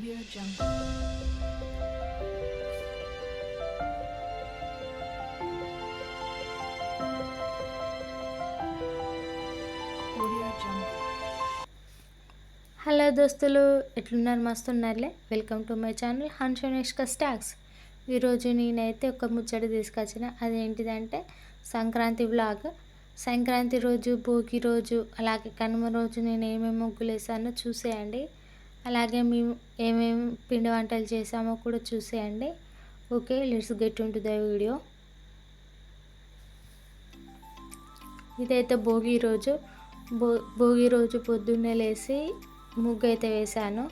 Audio Jungle. Hello దోస్తులు ఎట్లున్నారు? మస్తు ఉన్నారులే వెల్కమ్ టు మై ఛానల్ హన్షనిష్క స్టాక్స్ ఈరోజు నేనైతే ఒక ముచ్చట తీసుకొచ్చిన. అదేంటిదంటే సంక్రాంతి వ్లాగ్ సంక్రాంతి రోజు భోగి రోజు అలాగే కనుమ రోజు నేను ఏమేమి ముగ్గులు వేసానో చూసేయండి. అలాగే మేము ఏమేమి పిండి వంటలు చేసామో కూడా చూసేయండి. Okay let's get into the video ఇదైతే భోగి రోజు. భో భోగి రోజు పొద్దున్నే లేచి ముగ్గు అయితే వేశాను.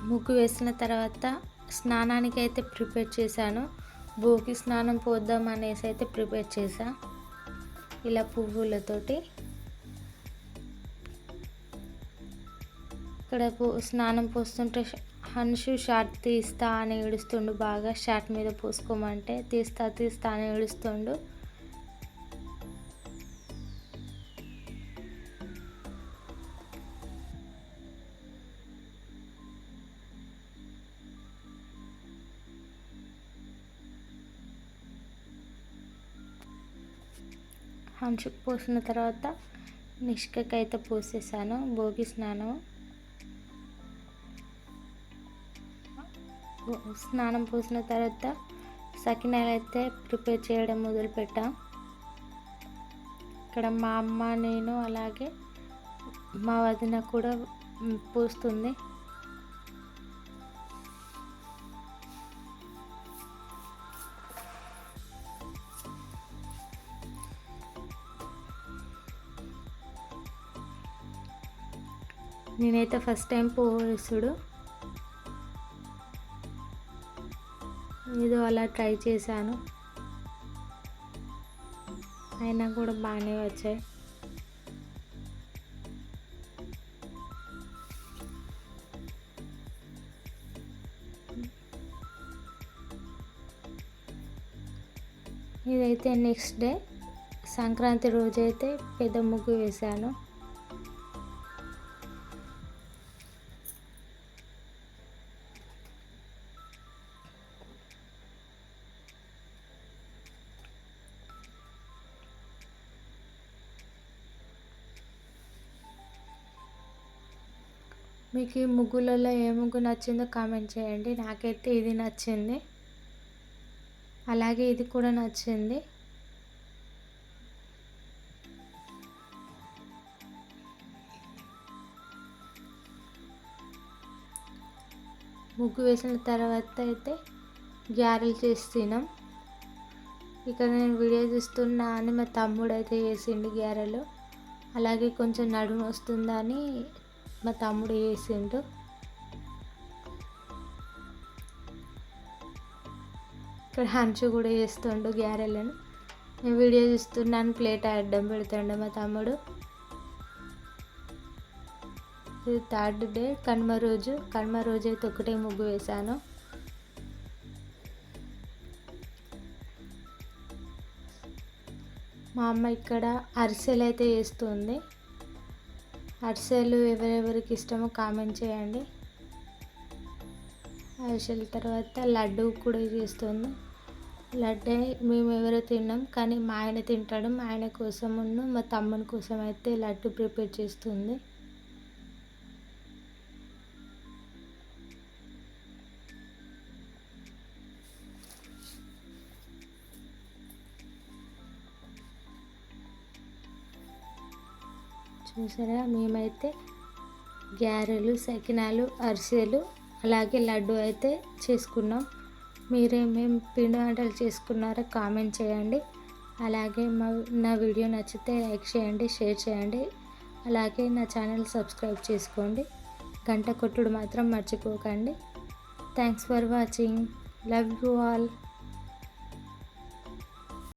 ముగ్గు వేసిన తర్వాత స్నానానికి అయితే ప్రిపేర్ చేశాను. భోగి స్నానం పోద్దాం అనేసి అయితే ప్రిపేర్ చేశా. ఇలా పువ్వులతోటి. ఇక్కడ పో- స్నానం పోస్తుంటే హన్షు షార్ట్ తీస్తా అని ఏడుస్తుండు బాగా. షార్ట్ మీద పోసుకోమంటే తీస్తా తీస్తా అని ఏడుస్తుండు. హన్షుకు పోసిన తర్వాత నిష్కకి అయితే పోసేసాను. భోగి స్నానం స్నానం పోసిన తర్వాత సకినాలు అయితే ప్రిపేర్ చేయడం మొదలుపెట్టాం. ఇక్కడ మా అమ్మ నేను అలాగే మా వదిన కూడా పూస్తుంది. నేనైతే ఫస్ట్ టైం పోసుడు ఏదో అలా ట్రై చేశాను. అయినా కూడా బాగానే వచ్చాయి. ఇదైతే నెక్స్ట్ డే. సంక్రాంతి రోజు అయితే పెద్ద ముగ్గు వేశాను. మీకు ఈ ముగ్గులలో ఏ ముగ్గు నచ్చిందో కామెంట్ చేయండి. నాకైతే ఇది నచ్చింది. అలాగే ఇది కూడా నచ్చింది. ముగ్గు వేసిన తర్వాత అయితే గ్యారెలు చేసి తినాం ఇక్కడ నేను వీడియో చూస్తున్నా అని మా తమ్ముడు అయితే చేసిండు గ్యారెలు. అలాగే కొంచెం నడుము వస్తుందని మా తమ్ముడు చేసిండు. ఇక్కడ హంచు కూడా చేస్తుండు గ్యారెలను. నేను వీడియో చూస్తున్నాను ప్లేట్ అడ్డం పెడుతుండే మా తమ్ముడు. ఇది థర్డ్ డే కనుమ రోజు. కనుమ రోజు అయితే ఒకటే ముగ్గు వేశాను. మా అమ్మ ఇక్కడ అరిసెలు అయితే వేస్తుంది. అరిసెలు ఎవరెవరికి ఇష్టమో కామెంట్ చేయండి. అరిసెల తర్వాత లడ్డు కూడా చేస్తుంది. లడ్డే మేము ఎవరో తిన్నాం కానీ మా ఆయన తింటాడు. మా ఆయన కోసం మా తమ్ముని కోసం అయితే లడ్డు ప్రిపేర్ చేస్తుంది. చూసారా? మేమైతే గ్యారెలు సకినాలు అరిసెలు అలాగే లడ్డు అయితే చేసుకున్నాం. మీరేమేం పిండి వంటలు చేసుకున్నారో కామెంట్ చేయండి. అలాగే మా నా వీడియో నచ్చితే లైక్ చేయండి షేర్ చేయండి. అలాగే నా ఛానల్ సబ్స్క్రైబ్ చేసుకోండి. గంట కొట్టుడు మాత్రం మర్చిపోకండి. Thanks for watching. Love you all.